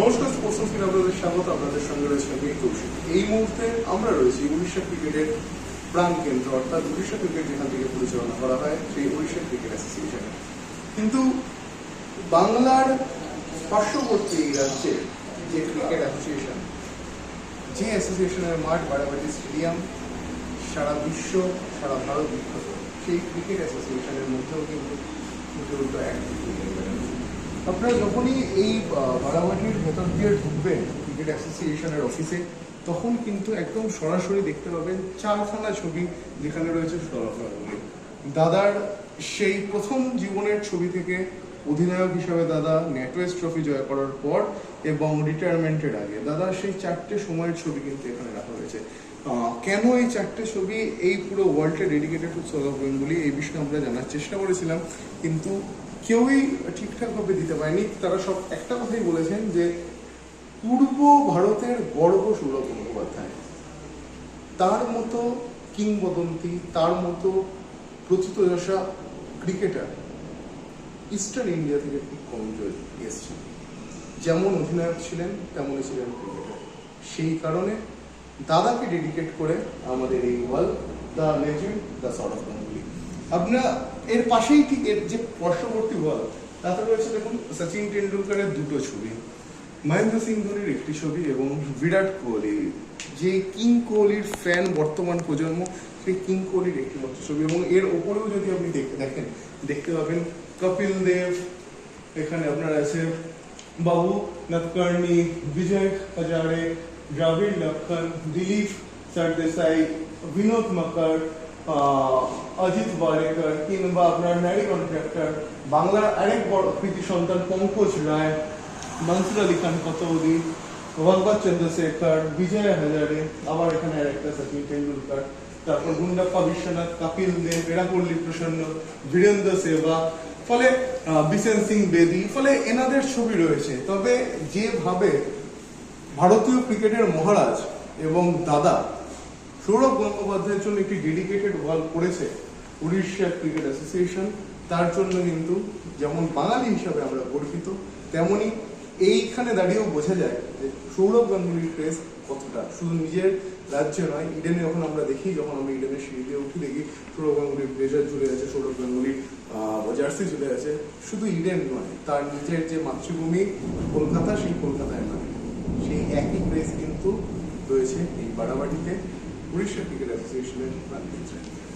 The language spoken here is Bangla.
নমস্কার, স্পোর্টস স্ক্রিন আপনাদের স্বাগত আপনাদের সঙ্গে রয়েছে আমি কৌশিক। এই মুহূর্তে আমরা রয়েছি উড়িষ্যা ক্রিকেটের প্রাণ কেন্দ্র, অর্থাৎ উড়িষ্যা ক্রিকেট যেখান থেকে পরিচালনা করা হয়, সেই উড়িষ্যা ক্রিকেট অ্যাসোসিয়েশনে। কিন্তু বাংলার পার্শ্ববর্তী এই রাজ্যের যে ক্রিকেট অ্যাসোসিয়েশন, যে অ্যাসোসিয়েশনের মাঠ বাড়াবাড়ি স্টেডিয়াম, সারা বিশ্ব, সারা ভারত বিখ্যাত, সেই ক্রিকেট অ্যাসোসিয়েশনের মধ্যেও কিন্তু এক আপনারা যখনই এই বাড়াবাড়ির ভেতর দিয়ে ঢুকবেন ক্রিকেট অ্যাসোসিয়েশনের অফিসে তখন কিন্তু একদম সরাসরি দেখতে পাবেন চারখানা ছবি যেখানে রয়েছে সরাসরি দাদার সেই প্রথম জীবনের ছবি থেকে অধিনায়ক হিসাবে দাদা নেটওয়েস্ট ট্রফি জয় করার পর এবং রিটায়ারমেন্টের আগে। দাদা সেই চারটে সময়ের ছবি কিন্তু এখানে রাখা হয়েছে। কেন এই চারটে ছবি এই পুরো ওয়ার্ল্ডে ডেডিকেটেড টু সৌরভ গাঙ্গুলি, এই বিষয়ে আমরা জানার চেষ্টা করেছিলাম। কিন্তু কেউই ঠিকঠাকভাবে দিতে পারেনি। তারা সব একটা কথাই বলেছেন যে, পূর্ব ভারতের গর্ব সৌরভ গঙ্গোপাধ্যায়। তার মতো কিংবদন্তি, তার মতো প্রথিতযশা ক্রিকেটার ইস্টার্ন ইন্ডিয়া থেকে খুব কম এসছে যেমন অধিনায়ক ছিলেন, তেমনই ছিলেন ক্রিকেটার। সেই কারণে দাদাকে ডেডিকেট করে আমাদের এই wall the legend, the Sourav Ganguly. আপনার, এর পাশেই ঠিক এর যে পার্শ্ববর্তী ওয়াল তাতে রয়েছে দেখুন সচিন টেন্ডুলকারের দুটো ছবি, মহেন্দ্র সিং ধোনির একটি ছবি এবং বিরাট কোহলি যে কিং কোহলির ফ্যান বর্তমান প্রজন্ম, সেই কিং কোহলির একটি মাত্র ছবি এবং এর ওপরেও যদি আপনি দেখে দেখেন, দেখতে পাবেন কপিল দেব, এখানে আপনার আছে বাবু নতকর্ণী, বিজয় হাজারে, দ্রাবিড় লক্ষণ, দিলীপ সরদেসাই, বিনোদ মকর অজিত বারেকর কিংবা আপনার ন্যারি কন্ট্রাক্টর বাংলার আরেক বড় কৃতি সন্তান পঙ্কজ রায়, মনসুর আলী খান কতৌদি ভগবত চন্দ্রশেখর বিজয় হাজারে, আবার এখানে আরেকটা সচিন টেন্ডুলকার তারপর গুন্ডাপ্পা বিশ্বনাথ, কাপিল দেব এরাপল্লী প্রসন্ন বীরেন্দ্র সেবা, ফলে বিশেন সিং বেদি, ফলে এনাদের ছবি রয়েছে। তবে যেভাবে ভারতীয় ক্রিকেটের মহারাজ এবং দাদা সৌরভ গঙ্গোপাধ্যায়ের জন্য একটি ডেডিকেটেড ওয়াল করেছে উড়িষ্যা ক্রিকেট অ্যাসোসিয়েশন তার জন্য কিন্তু যেমন বাঙালি হিসাবে আমরা গর্বিত, তেমনি এইখানে দাঁড়িয়েও বোঝা যায় যে সৌরভ গাঙ্গুলির ক্রেজ কতটা। শুধু নিজের রাজ্যে নয় ইডেনে যখন আমরা দেখি, যখন আমরা ইডেনের সিঁড়িতে উঠে দেখি, সৌরভ গাঙ্গুলির ব্লেজার ঝুলে আছে, সৌরভ গাঙ্গুলির জার্সি ঝুলে আছে। শুধু ইডেন নয়, তার নিজের যে মাতৃভূমি কলকাতা, সেই কলকাতায় নয়। সেই একই ক্রেজ কিন্তু রয়েছে এই বাড়াবাড়িতে উড়িষ্যা ক্রিকেট অ্যাসোসিয়েশনের প্রাণ কেন্দ্রে